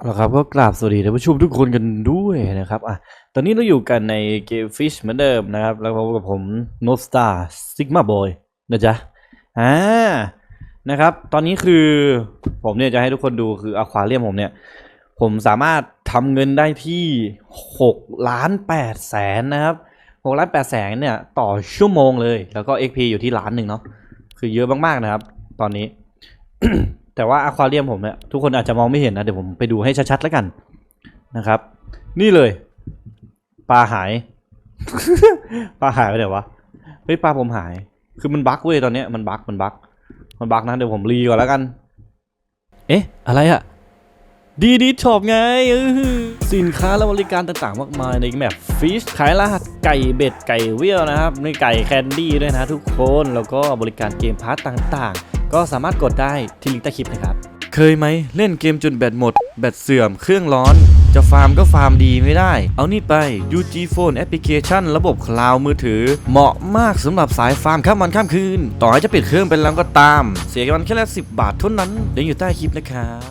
เอาละครับก็กราบสวัสดีท่านผู้ชมทุกคนกันด้วยนะครับอะตอนนี้เราอยู่กันในเกม Fish เหมือนเดิมนะครับ แล้วพบกับผม No Star Sigma Boy นะจ๊ะอ่านะครับ ตอนนี้คือผมเนี่ยจะให้ทุกคนดูคืออควาเรียมผมเนี่ย ผมสามารถทำเงินได้ที่6ล้าน8แสนนะครับ6ล้าน8แสนเนี่ย ต่อชั่วโมงเลย แล้วก็ XP อยู่ที่ล้านหนึ่งเนาะคือเยอะมากๆนะครับ ตอนนี้ แต่ว่าอควาเรียมผมเนี่ยทุกคนอาจจะมองไม่เห็นนะ เดี๋ยวผมไปดูให้ชัดๆแล้วกันนะครับ นี่เลย ปลาหาย ปลาหายไปไหนวะเฮ้ยปลาผมหาย คือมันบั๊กเว้ยตอนเนี้ยมันบั๊กมันบั๊กมันบั๊กนะเดี๋ยวผมรีก่อนแล้วกัน เอ๊ะ อะไรอะดีดีช็อปไงสินค้าและบริการต่างๆ มากมายในแมปฟิชขายรหัสไก่เบ็ดไก่เวียวนะครับมีไก่แคนดี้ด้วยนะทุกคนแล้วก็บริการเกมพาร์ตต่างๆ ก็สามารถกดได้ที่ลิงก์ใต้คลิปนะครับ เคยไหมเล่นเกมจนแบตหมด แบตเสื่อม เครื่องร้อน จะฟาร์มก็ฟาร์มดีไม่ได้ เอานี่ไป UG Phone Application ระบบคลาวด์มือถือ เหมาะมากสำหรับสายฟาร์มข้ามวันข้ามคืน ต่อให้จะปิดเครื่องเป็นแล้วก็ตาม เสียกันแค่ละสิบาทเท่านั้นเดี๋ยวอยู่ใต้คลิปนะครับ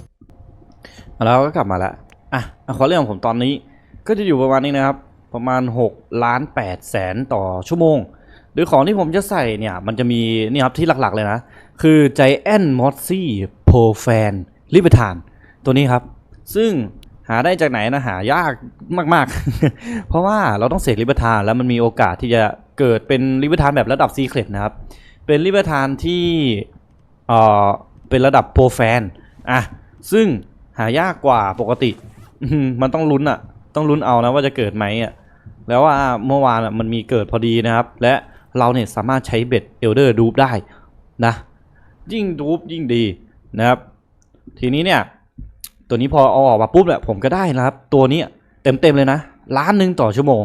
แล้วก็กลับมาแล้วอะขอเรื่องของผมตอนนี้ ก็จะอยู่ประมาณนี้นะครับ ประมาณ6ล้าน8แสนต่อชั่วโมงหรือของที่ผมจะใส่เนี่ย มันจะมีนี่ครับที่หลักๆเลยนะ คือ Giant m o s s y p o f a n l i b e r t a n ตัวนี้ครับ ซึ่งหาได้จากไหนนะหายากมาก ๆ เพราะว่าเราต้องเสกลิเบทานแล้วมันมีโอกาสที่จะเกิดเป็นลิเบทานแบบระดับซีเครตนะครับ เป็นลิเบทานที่เอ่อเป็นระดับโปรแฟนอะซึ่งหายากกว่าปกติ มันต้องลุ้นอะ ต้องลุ้นเอานะว่าจะเกิดไหมอะแล้วว่าเมื่อวานอะมันมีเกิดพอดีนะครับ และเราเนี่ยสามารถใช้เบ็ดเอลเดอร์ดูปได้นะ ยิ่งดูปยิ่งดีนะครับ ทีนี้เนี่ย ตัวนี้พอเอาออกมาปุ๊บเนี่ยผมก็ได้นะครับ ตัวนี้เต็มเต็มๆเลยนะล้านหนึ่งต่อชั่วโมง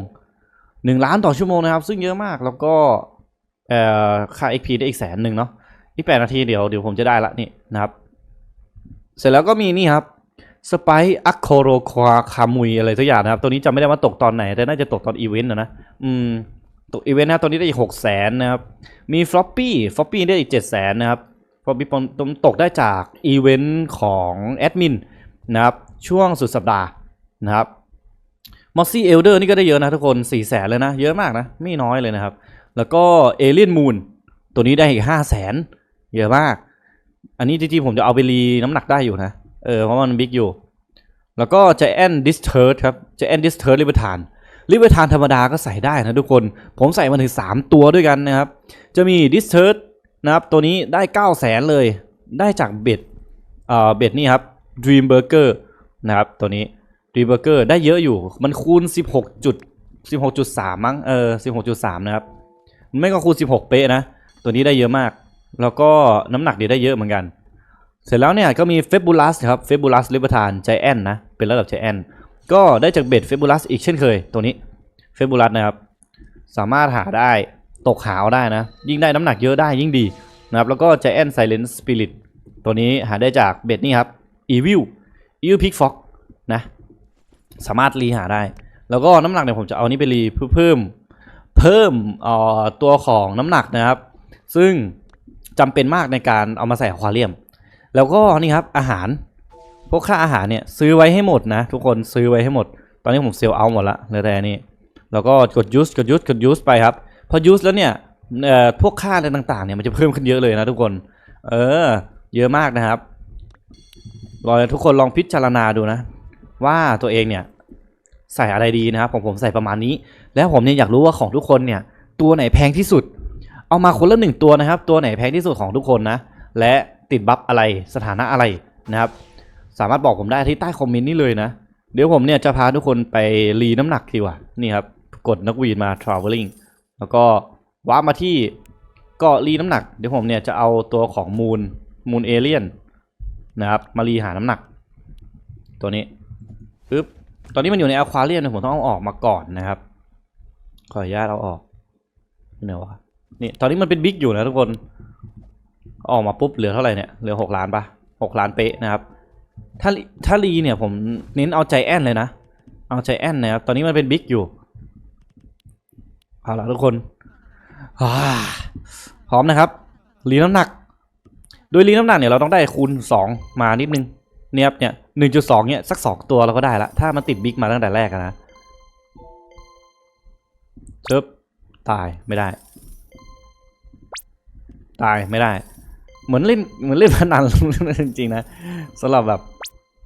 หนึ่งล้านต่อชั่วโมงนะครับ ซึ่งเยอะมากแล้วก็เอ่อค่า XP ได้อีกแสนหนึ่งเนาะอีกแปดนาทีเดี๋ยวเดี๋ยวผมจะได้ละนี่นะครับ เสร็จแล้วก็มีนี่ครับสไปอัคโคโรควาคามุยอะไรสักอย่างนะครับ ตัวนี้จำไม่ได้ว่าตกตอนไหน แต่น่าจะตกตอนอีเวนต์นะนะ อืม ตกอีเวนต์นะ ตัวนี้ได้อีกหกแสนนะครับ มีฟลอปปี้ ฟลอปปี้ได้อีกเจ็ดแสนนะครับ ฟลอปปี้ตกได้จากอีเวนต์ของแอดมินนะครับช่วงสุดสัปดาห์นะครับมอสซี่เอลเดอร์นี่ก็ได้เยอะนะทุกคนสี่แสนเลยนะ เยอะมากนะ ไม่น้อยเลยนะครับ แล้วก็เอเลียนมูนตัวนี้ได้อีกห้าแสนเยอะมาก อันนี้จริงๆผมจะเอาไปรีน้ำหนักได้อยู่นะ เออเพราะมันบิ๊กอยู่ แล้วก็ Giant d i s t u r ครับ Giant d i s t u r ลิเบอร์ทานลิเบอร์ทานธรรมดาก็ใส่ได้นะทุกคน ผมใส่มาถึง 3 ตัวด้วยกันนะครับ จะมี d i s t u r นะครับตัวนี้ได้9 0 0แสนเลยได้จากเบ็ดเอ่อเบ็ดนี่ครับ Dream Burger นะครับตัวนี้ Dream Burger ได้เยอะอยู่มันคูณ 16 จุด 16.3 มั้งเออ 16.3 นะครับ ไม่ก็คูณ 16 เป๊ะนะ ตัวนี้ได้เยอะมาก แล้วก็น้ำหนักดีได้เยอะเหมือนกัน เสร็จแล้วเนี่ยก็มีเฟบูลัสครับเฟบูลัสลิบอร์ทานใจแอนนะ เป็นระดับใจแอนก็ได้จากเบ็ดเฟบูลัสอีกเช่นเคย ตัวนี้เฟบูลัสนะครับ สามารถหาได้ ตกหาวได้นะ ยิ่งได้น้ำหนักเยอะได้ยิ่งดีนะครับแล้วก็ใจแอนไซเลนสปิริตตัวนี้หาได้จากเบ็ดนี่ครับอีวิลอีวิลพิกฟ็อกนะ สามารถรีหาได้ แล้วก็น้ำหนักเนี่ยผมจะเอานี้ไปรีเพื่อเพิ่มเพิ่มตัวของน้ำหนักนะครับ ซึ่งจำเป็นมากในการเอามาใส่ควาเรียม แล้วก็นี่ครับอาหาร พวกค่าอาหารเนี่ยซื้อไว้ให้หมดนะ ทุกคนซื้อไว้ให้หมด ตอนนี้ผมเซลล์เอาหมดละเหลือแต่นี่แล้วก็กดยูสกดยูสกดยูสไปครับ พอยูสแล้วเนี่ยพวกค่าอะไรต่างๆเนี่ยมันจะเพิ่มขึ้นเยอะเลยนะทุกคน เออ เยอะมากนะครับรอทุกคนลองพิจารณาดูนะ ว่าตัวเองเนี่ยใส่อะไรดีนะครับผมผมใส่ประมาณนี้ แล้วผมเนี่ยอยากรู้ว่าของทุกคนเนี่ย ตัวไหนแพงที่สุด เอามาคนละหนึ่งตัวนะครับ ตัวไหนแพงที่สุดของทุกคนนะ และติดบัฟอะไรสถานะอะไรนะครับ สามารถบอกผมได้ที่ใต้คอมเมนต์นี้เลยนะ เดี๋ยวผมเนี่ยจะพาทุกคนไปรีน้ำหนักดีกว่านี่ครับกดนักวีนมา traveling แล้วก็ว้าร์ปมาที่ก็รีน้ำหนัก เดี๋ยวผมเนี่ยจะเอาตัวของมูนมูนเอเลียนนะครับมารีหาน้ำหนัก ตัวนี้ปึ๊บตอนนี้มันอยู่ในอควาเรียมผมต้องเอาออกมาก่อนนะครับ ขออนุญาตเอาออกที่ไหนวะนี่ตอนนี้มันเป็นบิ๊กอยู่นะทุกคน ออกมาปุ๊บเหลือเท่าไหร่เนี่ยเหลือหกล้านปะหกล้านเป๊ะนะครับ ถ้าถ้ารีเนี่ยผมเน้นเอาใจแอนเลยนะ เอาใจแอนนะครับ ตอนนี้มันเป็นบิ๊กอยู่ เอาละทุกคนพร้อมนะครับรีน้ำหนัก โดยรีน้ำหนักเนี่ยเราต้องได้คูณสองมานิดนึงเนี่ยครับเนี่ยหนึ่งจุดสองเนี่ยสักสองตัวเราก็ได้ละ ถ้ามันติดบิ๊กมาตั้งแต่แรกอะนะชึบตายไม่ได้ ตายไม่ได้ เหมือนเล่นเหมือนเล่นพนันจริงๆนะสำหรับแบบ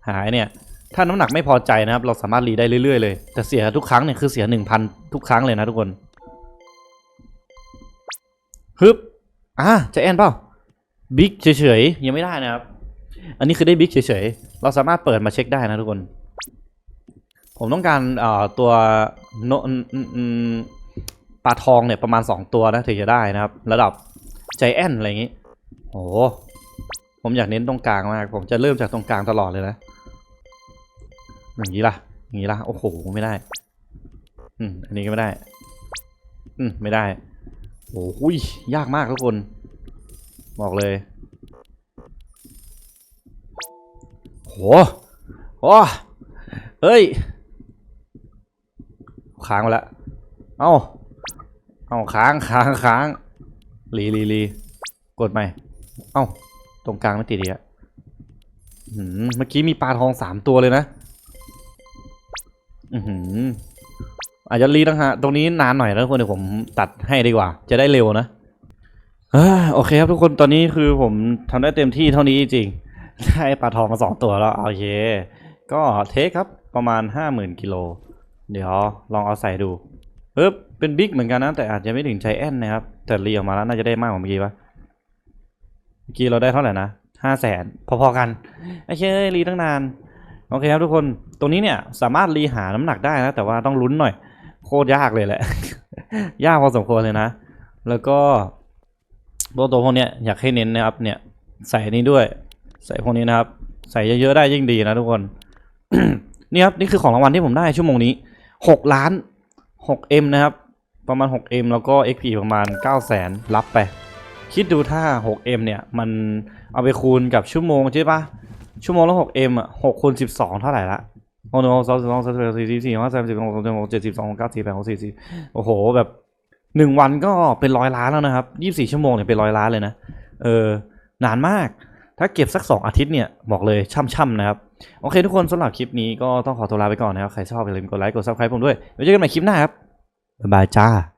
หายเนี่ย ถ้าน้ำหนักไม่พอใจนะครับ เราสามารถรีได้เรื่อยๆเลย แต่เสียทุกครั้งเนี่ยคือเสียหนึ่งพันทุกครั้งเลยนะทุกคน ฮึบอะจะแอนเปล่าบิ๊กเฉยๆยังไม่ได้นะครับ อันนี้คือได้บิ๊กเฉยๆเราสามารถเปิดมาเช็คได้นะทุกคน ผมต้องการเอ่อตัวโนอืมอืมอืมปลาทองเนี่ยประมาณ 2 ตัวนะถึงจะได้นะครับ ระดับใจแอนอะไรอย่างนี้โอ้ผมอยากเน้นตรงกลางมาก ผมจะเริ่มจากตรงกลางตลอดเลยนะอย่างนี้ล่ะ อย่างนี้ล่ะ โอ้โห ไม่ได้ อืม อันนี้ก็ไม่ได้ อืม ไม่ได้ โอ้ยยากมากทุกคน บอกเลยโหโอ้เฮ้ยค้างไปล้วเอ้าเอ้าค้างค้างค้างรีรีรีกดใหม่เอ้าตรงกลางไม่ติดอีกอะเมื่อกี้มีปลาทองสามตัวเลยนะ อือหือ อาจจะรีตั้งฮะตรงนี้นานหน่อยนะทุกคนเดี๋ยวผมตัดให้ดีกว่า จะได้เร็วนะเออโอเคครับทุกคนตอนนี้คือผมทำได้เต็มที่เท่านี้จริงได้ปลาทองมาสองตัวแล้วโอเค ก็เทคครับประมาณห้าหมื่นกิโลเดี๋ยวลองเอาใส่ดูปึ๊บเป็นบิ๊กเหมือนกันนะแต่อาจจะไม่ถึงใจแอนนะครับ แต่รีออกมาแล้วน่าจะได้มากกว่าเมื่อกี้ปะเมื่อกี้เราได้เท่าไหร่นะห้าแสนพอๆกันไอ้เชยรีตั้งนานโอเคครับทุกคนตรงนี้เนี่ยสามารถรีหาน้ำหนักได้นะแต่ว่าต้องลุ้นหน่อย โคตรยากเลยแหละ ยากพอสมควรเลยนะ แล้วก็พวกตัวพวกเนี้ยอยากให้เน้นนะครับ เนี่ย ใส่นี้ด้วย ใส่พวกนี้นะครับ ใส่เยอะๆได้ยิ่งดีนะทุกคนนี่ครับนี่คือของรางวัลที่ผมได้ชั่วโมงนี้หกล้านหกเอ็มนะครับ ประมาณหกเอ็มแล้วก็ XP ประมาณเก้าแสนรับไป คิดดูถ้า 6M เอ็มเนี่ย มันเอาไปคูณกับชั่วโมงใช่ปะชั่วโมงละ 6M อะ6คูณ12เท่าไหร่ละ โอ้โหสองสองสามสี่สี่สี่ห้าสามสิบหกสิบหกเจ็ดสิบสองเก้าสี่แปดหกสี่สี่โอ้โหแบบหนึ่งวันก็เป็นร้อยล้านแล้วนะครับยี่สิบสี่ชั่วโมงเนี่ยเป็นร้อยล้านเลยนะเออนานมาก ถ้าเก็บสักสองอาทิตย์เนี่ยบอกเลยช่ำๆนะครับ โอเคทุกคนสำหรับคลิปนี้ก็ต้องขอตัวลาไปก่อนนะครับ ใครชอบอย่าลืมกดไลค์กดซับสไครป์ผมด้วยไว้เจอกันใหม่คลิปหน้าครับ บ๊ายบายจ้า